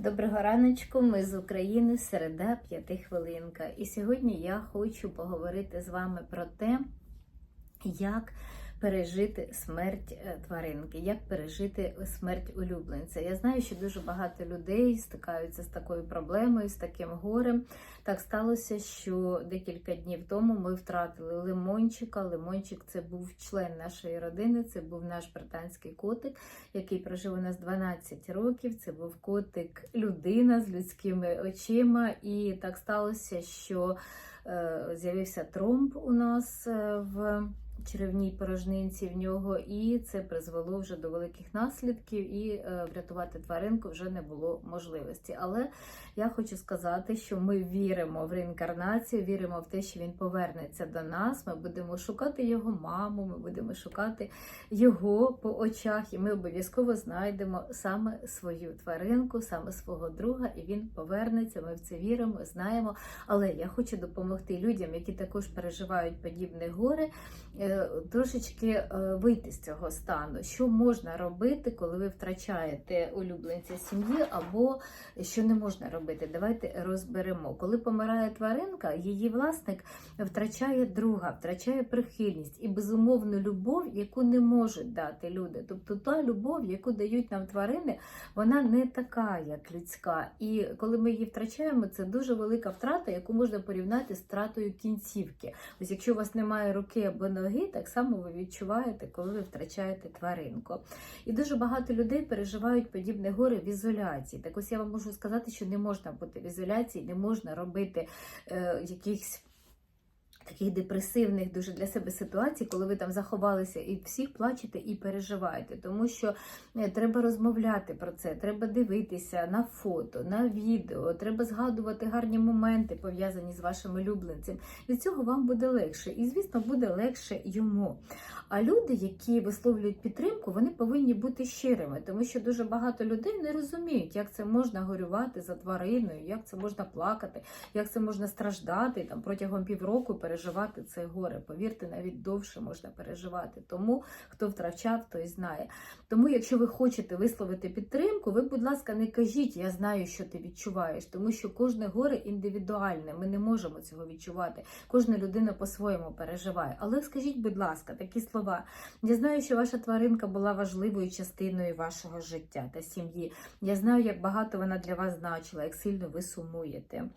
Доброго раночку, ми з України, середа, п'ятихвилинка. І сьогодні я хочу поговорити з вами про те, як пережити смерть е, тваринки, як пережити смерть улюбленця. Я знаю, що дуже багато людей стикаються з такою проблемою, з таким горем. Так сталося, що декілька днів тому ми втратили лимончика. Лимончик це був член нашої родини, це був наш британський котик, який прожив у нас 12 років. Це був котик людина з людськими очима. І так сталося, що е, з'явився тромб у нас е, в черевній порожнинці в нього, і це призвело вже до великих наслідків, і е, врятувати тваринку вже не було можливості. Але я хочу сказати, що ми віримо в реінкарнацію, віримо в те, що він повернеться до нас. Ми будемо шукати його маму, ми будемо шукати його по очах, і ми обов'язково знайдемо саме свою тваринку, саме свого друга, і він повернеться. Ми в це віримо, знаємо. Але я хочу допомогти людям, які також переживають подібне горе, е, трошечки е, вийти з цього стану. Що можна робити, коли ви втрачаєте улюбленця сім'ї, або що не можна робити? Давайте розберемо. Коли помирає тваринка, її власник втрачає друга, втрачає прихильність і безумовну любов, яку не можуть дати люди. Тобто та любов, яку дають нам тварини, вона не така, як людська. І коли ми її втрачаємо, це дуже велика втрата, яку можна порівняти з втратою кінцівки. Ось якщо у вас немає руки або ноги, так само ви відчуваєте, коли ви втрачаєте тваринку. І дуже багато людей переживають подібне горе в ізоляції. Так ось я вам можу сказати, що не можна бути в ізоляції, не можна робити е, якихось. Таких депресивних дуже для себе ситуацій, коли ви там заховалися і всіх плачете і переживаєте, тому що е, треба розмовляти про це, треба дивитися на фото, на відео, треба згадувати гарні моменти, пов'язані з вашим улюбленцем. Від цього вам буде легше, і звісно, буде легше йому. А люди, які висловлюють підтримку, вони повинні бути щирими, тому що дуже багато людей не розуміють, як це можна горювати за твариною, як це можна плакати, як це можна страждати там протягом півроку переживати це горе. Повірте, навіть довше можна переживати. Тому хто втрачав, той знає. Тому, якщо ви хочете висловити підтримку, ви, будь ласка, не кажіть, я знаю, що ти відчуваєш, тому що кожне горе індивідуальне. Ми не можемо цього відчувати. Кожна людина по-своєму переживає. Але скажіть, будь ласка, такі слова. Я знаю, що ваша тваринка була важливою частиною вашого життя та сім'ї. Я знаю, як багато вона для вас значила, як сильно ви сумуєте.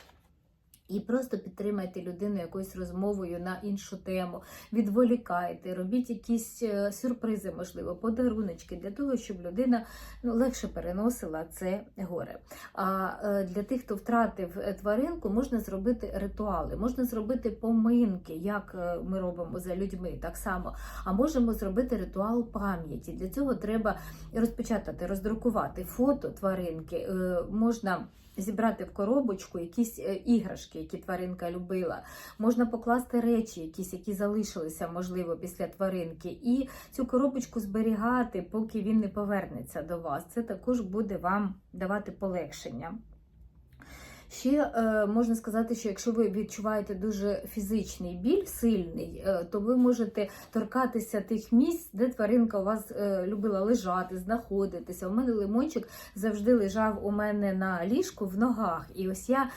І просто підтримайте людину якоюсь розмовою на іншу тему, відволікайте, робіть якісь е, сюрпризи, можливо, подаруночки для того, щоб людина ну, легше переносила це горе. А е, для тих, хто втратив е, тваринку, можна зробити ритуали, можна зробити поминки, як ми робимо за людьми, так само. А можемо зробити ритуал пам'яті. Для цього треба розпечатати, роздрукувати фото тваринки. Можна зібрати в коробочку якісь е, іграшки, які тваринка любила. Можна покласти речі, якісь, які залишилися, можливо, після тваринки, і цю коробочку зберігати, поки він не повернеться до вас. Це також буде вам давати полегшення. Ще е, можна сказати, що якщо ви відчуваєте дуже фізичний біль, сильний, е, то ви можете торкатися тих місць, де тваринка у вас е, любила лежати, знаходитися. У мене лимончик завжди лежав у мене на ліжку в ногах. І ось я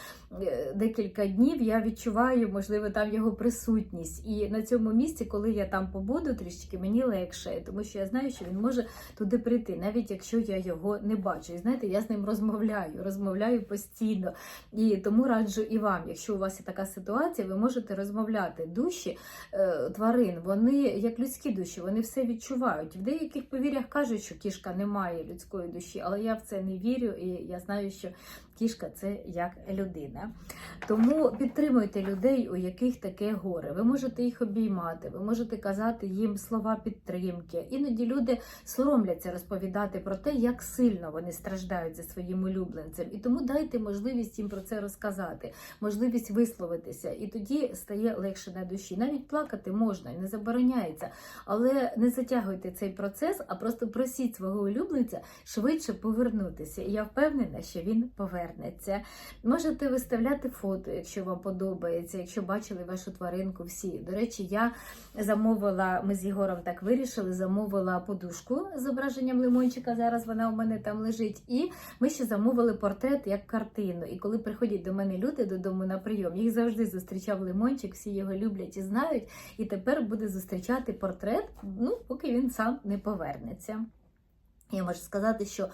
е, декілька днів я відчуваю, можливо, там його присутність. І на цьому місці, коли я там побуду трішки, мені легше, тому що я знаю, що він може туди прийти, навіть якщо я його не бачу. І знаєте, я з ним розмовляю, розмовляю постійно. І тому раджу і вам, якщо у вас є така ситуація, ви можете розмовляти. Душі е, тварин, вони як людські душі, вони все відчувають. В деяких повір'ях кажуть, що кішка не має людської душі, але я в це не вірю, і я знаю, що кішка це як людина. Тому підтримуйте людей, у яких таке горе. Ви можете їх обіймати, ви можете казати їм слова підтримки. Іноді люди соромляться розповідати про те, як сильно вони страждають за своїм улюбленцем. І тому дайте можливість їм про це розказати, можливість висловитися, і тоді стає легше на душі. Навіть плакати можна, не забороняється, але не затягуйте цей процес, а просто просіть свого улюбленця швидше повернутися. І я впевнена, що він повернеться. Можете виставляти фото, якщо вам подобається, якщо бачили вашу тваринку всі. До речі, я замовила, ми з Єгором так вирішили, замовила подушку з зображенням лимончика. Зараз вона у мене там лежить. І ми ще замовили портрет як картину. І коли приходять до мене люди додому на прийом, їх завжди зустрічав лимончик, всі його люблять і знають. І тепер буде зустрічати портрет, ну поки він сам не повернеться. Я можу сказати, що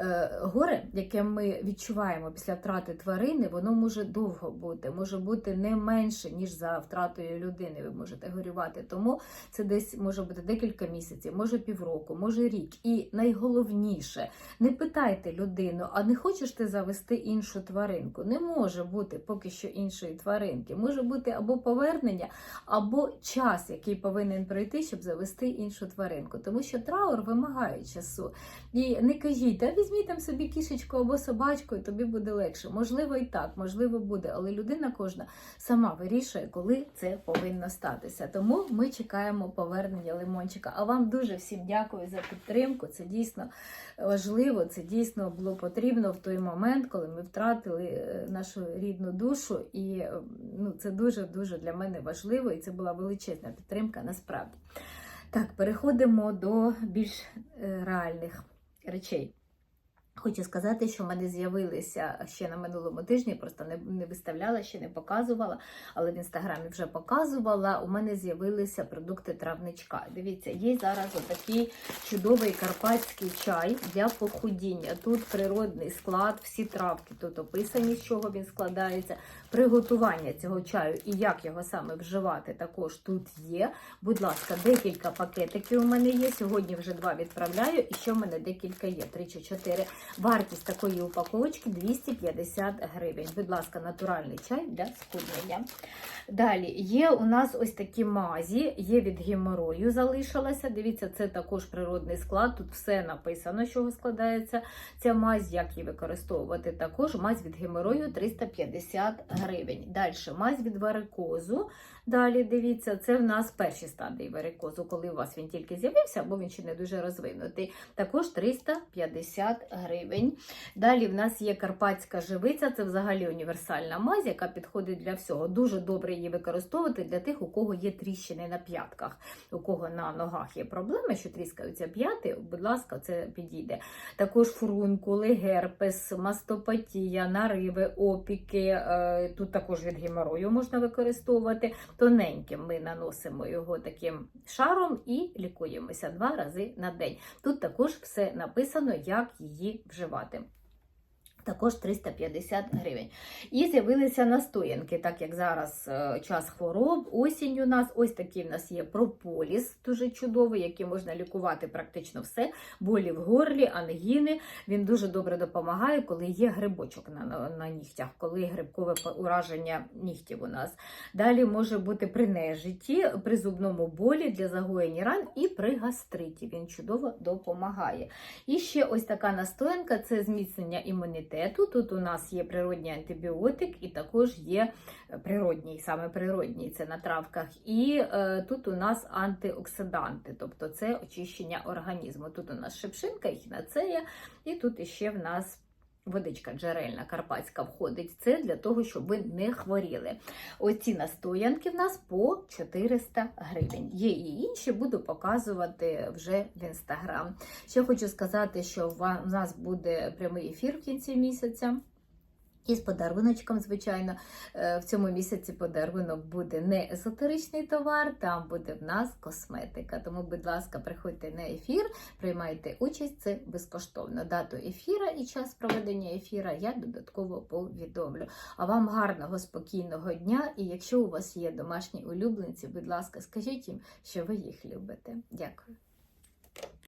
е, горе, яке ми відчуваємо після втрати тварини, воно може довго бути, може бути не менше, ніж за втратою людини. Ви можете горювати. Тому це десь може бути декілька місяців, може півроку, може рік. І найголовніше, не питайте людину, а не хочеш ти завести іншу тваринку? Не може бути поки що іншої тваринки. Може бути або повернення, або час, який повинен пройти, щоб завести іншу тваринку. Тому що траур вимагає часу. І не кажіть, та візьміть там собі кішечку або собачку, і тобі буде легше. Можливо, і так, можливо, буде, але людина кожна сама вирішує, коли це повинно статися. Тому ми чекаємо повернення лимончика. А вам дуже всім дякую за підтримку. Це дійсно важливо, це дійсно було потрібно в той момент, коли ми втратили е, нашу рідну душу. І ну, це дуже дуже для мене важливо, і це була величезна підтримка насправді. Так, переходимо до більш е, реальних речей. Хочу сказати, що в мене з'явилися ще на минулому тижні, просто не, не виставляла, ще не показувала, але в інстаграмі вже показувала. У мене з'явилися продукти травничка. Дивіться, є зараз отакий чудовий карпатський чай для похудіння. Тут природний склад, всі травки тут описані, з чого він складається. Приготування цього чаю і як його саме вживати, також тут є. Будь ласка, декілька пакетиків у мене є. Сьогодні вже два відправляю, і ще в мене декілька є, 3 чи 4. Вартість такої упаковочки 250 гривень. Будь ласка, натуральний чай для схуднення. Далі є у нас ось такі мазі, є від геморою, залишилася. Дивіться, це також природний склад. Тут все написано, з чого складається ця мазь, як її використовувати. Також мазь від геморою 350 гривень. Далі мазь від варикозу. Далі дивіться, це в нас перші стадії варикозу, коли у вас він тільки з'явився, або він ще не дуже розвинутий. Також 350 гривень. Далі в нас є карпатська живиця, це взагалі універсальна мазь, яка підходить для всього. Дуже добре її використовувати для тих, у кого є тріщини на п'ятках, у кого на ногах є проблеми, що тріскаються п'яти, будь ласка, це підійде. Також фурункули, герпес, мастопатія, нариви, опіки. е, Тут також від геморою можна використовувати. Тоненьким ми наносимо його таким шаром і лікуємося два рази на день. Тут також все написано, як її вживати. Також 350 гривень. І з'явилися настоянки, так як зараз е, час хвороб, осінь у нас. Ось такий в нас є прополіс, дуже чудовий, який можна лікувати практично все. Болі в горлі, ангіни. Він дуже добре допомагає, коли є грибочок на, на, на нігтях, коли грибкове ураження нігтів у нас. Далі може бути при нежиті, при зубному болі для загоєння ран і при гастриті. Він чудово допомагає. І ще ось така настоянка це зміцнення імунітету. Тут у нас є природній антибіотик, і також є природній, саме природній, це на травках. І е, тут у нас антиоксиданти, тобто це очищення організму. Тут у нас шипшинка, ехінацея, і тут іще в нас. Водичка джерельна карпатська входить. Це для того, щоб ви не хворіли. Оці настоянки в нас по 400 гривень. Є і інші, буду показувати вже в інстаграм. Ще хочу сказати, що в нас буде прямий ефір в кінці місяця. І з подаруночком, звичайно, Е, в цьому місяці подарунок буде не езотеричний товар, там буде в нас косметика. Тому, будь ласка, приходьте на ефір, приймайте участь, це безкоштовно. Дату ефіра і час проведення ефіра я додатково повідомлю. А вам гарного, спокійного дня! І якщо у вас є домашні улюбленці, будь ласка, скажіть їм, що ви їх любите. Дякую.